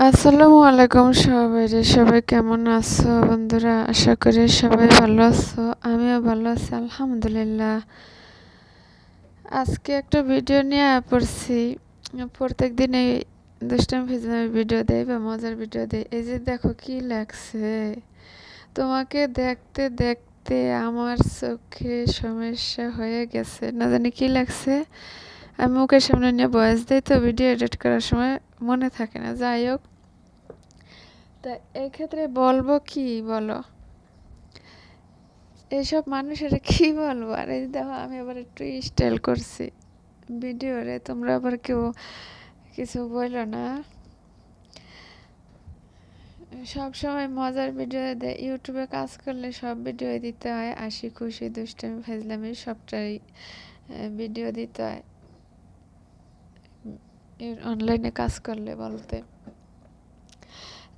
আসসালামু আলাইকুম সবাই সবাই কেমন আছো বন্ধুরা? আশা করি সবাই ভালো আছো, আমিও ভালো আছি, আলহামদুলিল্লাহ। আজকে একটা ভিডিও নিয়ে পড়ছি। প্রত্যেক দিন এই দুষ্টাম ফিজনামের ভিডিও দেয় বা মজার ভিডিও দেয় এই যে দেখো কি লাগছে। তোমাকে দেখতে দেখতে আমার চোখে সমস্যা হয়ে গেছে। না জানি কি লাগছে। আমি মুখের সামনে নিয়ে বয়স দিই তো ভিডিও এডিট করার সময় মনে থাকে না, যাই হোক। তা এক্ষেত্রে বলব কি বলো? এইসব মানুষের কি বলব? আর এই দেখো, আমি আবার একটু স্টাইল করছি। ভিডিওরে তোমরা আবার কেউ কিছু বলল না। সব সময় মজার ভিডিও দেয় ইউটিউবে কাজ করলে সব ভিডিও দিতে হয়। আশি খুশি, দুষ্টামি, ফেজলামি, সবটাই ভিডিও দিতে হয়। অনলাইনে কাজ করলে বলতে।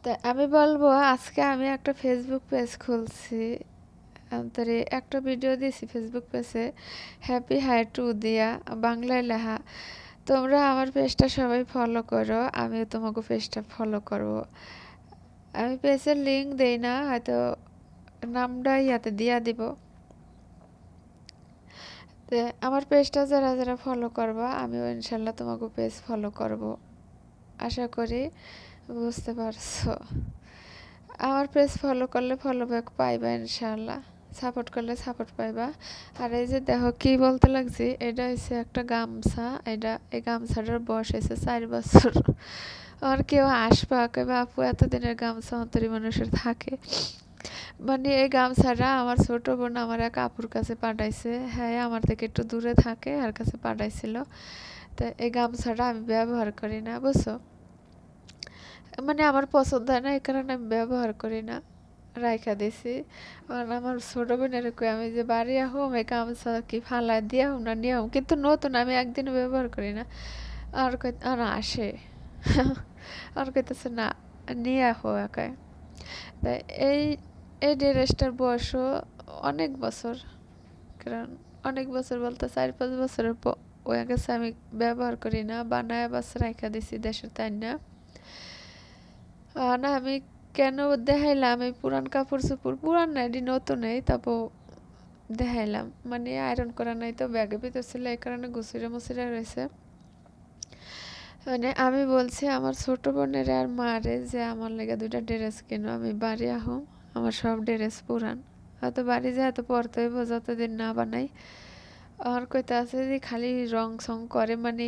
তা আমি বলব, আজকে আমি একটা ফেসবুক পেজ খুলছি। তারে একটা ভিডিও দিয়েছি ফেসবুক পেজে হ্যাপি হাই টু দিয়া বাংলায় লেখা। তোমরা আমার পেজটা সবাই ফলো করো, আমিও তোমাকে পেজটা ফলো করব। আমি পেজের লিঙ্ক দেই না, হয়তো নামটা ইয়াতে দিয়া দিব। তো আমার পেজটা যারা যারা ফলো করবা, আমিও ইনশাল্লাহ তোমাকে পেজ ফলো করব। আশা করি বুঝতে পারছ। আমার পেজ ফলো করলে ফলো পাইবা ইনশাল্লাহ। সাপোর্ট করলে সাপোর্ট পাইবা। আর এই যে দেখো কি বলতে লাগছি, এটা হচ্ছে একটা গামছা, এটা, এই গামছাটার বয়স হয়েছে চার বছর। আর কেউ আসবা কেবা আপু এতদিনের গামছা অন্তরী মানুষের থাকে। মানে এই গামছাটা আমার ছোট বোন আমার এক আপুর কাছে পাঠাইছে। হ্যাঁ আমার থেকে একটু দূরে থাকে, আর কাছে পাঠাইছিল। তো এই গামছাটা আমি ব্যবহার করি না, বুঝছ? মানে আমার পছন্দ হয় না, এই কারণে আমি ব্যবহার করি না। রাইখা দিছি। আর আমার ছোট বোনের আমি যে বাড়ি আহম, এই গামছা কি ফালা দিয়া হোম না নিয়ে কিন্তু নতুন, আমি একদিন ব্যবহার করি না। আর কই আর আসে। আর কইতেছে, না, নিয়ে আহো একাই। তাই এই এই ড্রেসটার বয়সও অনেক বছর। কারণ অনেক বছর বলতে চার পাঁচ বছরের ওই গেছে আমি ব্যবহার করি না বানায় বাস রাইখা দিছি দেশের তাই না না, আমি কেন দেখাইলাম? এই পুরান কাপড় চোপড়, পুরান নাই এটি নতুনই তারপর দেখাইলাম। মানে আয়রন করা নাই তো ব্যাগে ভিতর ছিল, এই কারণে গুছিরে মুছিরে রয়েছে। মানে আমি বলছি, আমার ছোট বোনের আর মারে যে আমার লেগে দুইটা ড্রেস কিনো, আমি বাড়ি আহম আমার সব ড্রেস পুরান। হয়তো বাড়ি যায় তো পরতে হইব, যতদিন না বানাই। আর কইতে আছে যে খালি রং সং করে মানে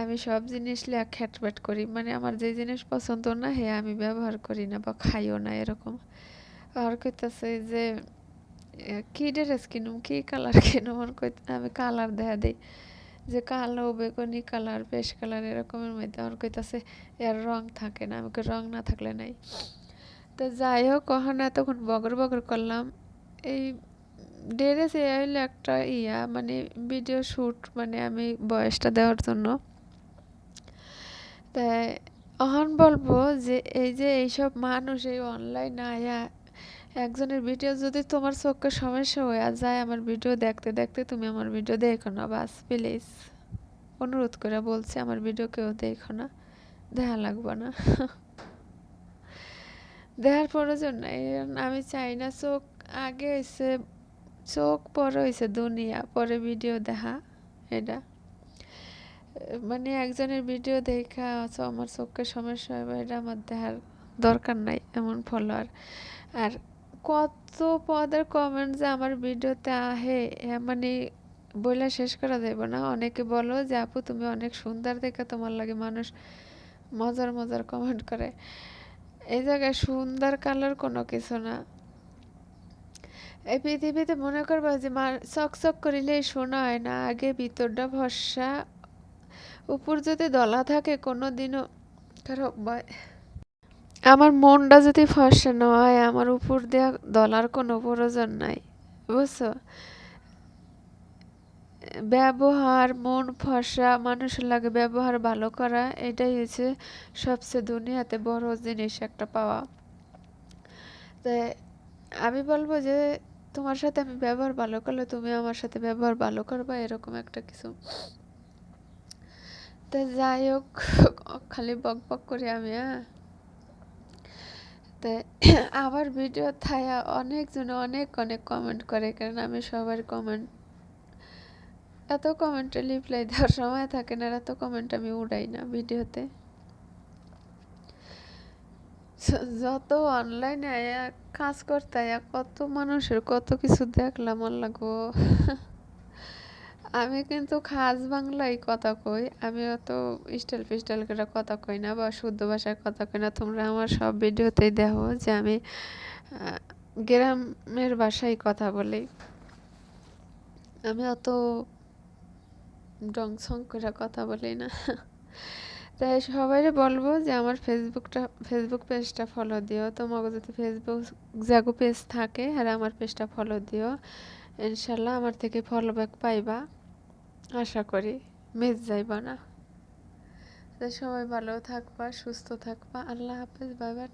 আমি সব জিনিস লিয়া খ্যাটব্যাট করি। মানে আমার যে জিনিস পছন্দ না, হে আমি ব্যবহার করি না বা খাইও না এরকম। আর কইতাছে যে কী ড্রেস কিনুম, কী কালার কিনুম? আর কই আমি কালার দেখা দিই। যে কালো, বেগুনি কালার, বেশ কালার এরকমের মধ্যে। আমার কইতাছে, এর রং থাকে না। আমাকে রং না থাকলে নাই। তো যাই হোক কখন এতক্ষণ বগর বগর করলাম। এই ড্রেস এ হইলে একটা ইয়া মানে ভিডিও শ্যুট মানে আমি বয়সটা দেওয়ার জন্য। তাই অহন বলব যে এই যে এইসব মানুষ, এই অনলাইন আয়া, একজনের ভিডিও যদি তোমার চোখে সমস্যা হয়ে যায়, আমার ভিডিও দেখতে দেখতে তুমি আমার ভিডিও দেখো না, বাস প্লিজ অনুরোধ করে বলছি, আমার ভিডিও কেউ দেখো না, দেখা লাগবো না। দেখার প্রয়োজন নাই আমি চাই না চোখ আগে হয়েছে চোখ পরে হয়েছে দুনিয়া, পরে ভিডিও দেখা, এটা। মানে একজনের ভিডিও দেখা আমার চোখের সমস্যা হবে এটা আমার দেখার দরকার নাই এমন ফলোয়ার আর কত পদের কমেন্ট যে আমার ভিডিওতে আহে মানে বইলা শেষ করা যাইব না। অনেকে বলো যে, আপু, তুমি অনেক সুন্দর দেখে তোমার লাগে মানুষ মজার মজার কমেন্ট করে। এই জায়গায় সুন্দর কালার কোনো কিছু না। এই পৃথিবীতে মনে করব যে চক চক করিলেই শোনা হয় না, আগে ভিতরটা ভরসা। উপর যদি দলা থাকে কোনো দিনও কারও আমার মনটা যদি ফর্সা না হয়, আমার উপর দেওয়া দলার কোনো প্রয়োজন নাই, বুঝছ? ব্যবহার, মন ফসা, মানুষের লাগে ব্যবহার ভালো করা, এটাই হচ্ছে সবচেয়ে দুনিয়াতে বড় জিনিস একটা পাওয়া। তাই আমি বলব যে, তোমার সাথে আমি ব্যবহার ভালো করলে তুমি আমার সাথে ব্যবহার ভালো করবা, এরকম একটা কিছু। তো যাই হোক, খালি বক বক করি আমি হ্যাঁ। তো আমার ভিডিও থায়া অনেকজন অনেক অনেক কমেন্ট করে, কারণ আমি সবার কমেন্ট এত কমেন্টে রিপ্লাই দেওয়ার সময় থাকে না এত কমেন্ট আমি উড়াই না ভিডিওতে। যত অনলাইনে কাজ করতে কত মানুষের কত কিছু দেখলাম, আল্লাহ গো। আমি কিন্তু খাস বাংলায় কথা কই, আমি অত স্টাইল ফিস্টাইল করে কথা কই না, বা শুদ্ধ ভাষায় কথা কই না। তোমরা আমার সব ভিডিওতেই দেখো যে আমি গ্রামের ভাষায় কথা বলি। আমি অত ডং সং করে কথা বলি না। তাই সবাইরে বলব যে আমার ফেসবুকটা ফেসবুক পেজটা ফলো দিও। তোমাকে যদি ফেসবুক জাগো পেজ থাকে, আর আমার পেজটা ফলো দিও, ইনশাল্লাহ আমার থেকে ফলো ব্যাক পাইবা। আশা করি মিস যাইবা না। সবাই ভালো থাকবা, সুস্থ থাকবা। আল্লাহ হাফেজ বাই বাই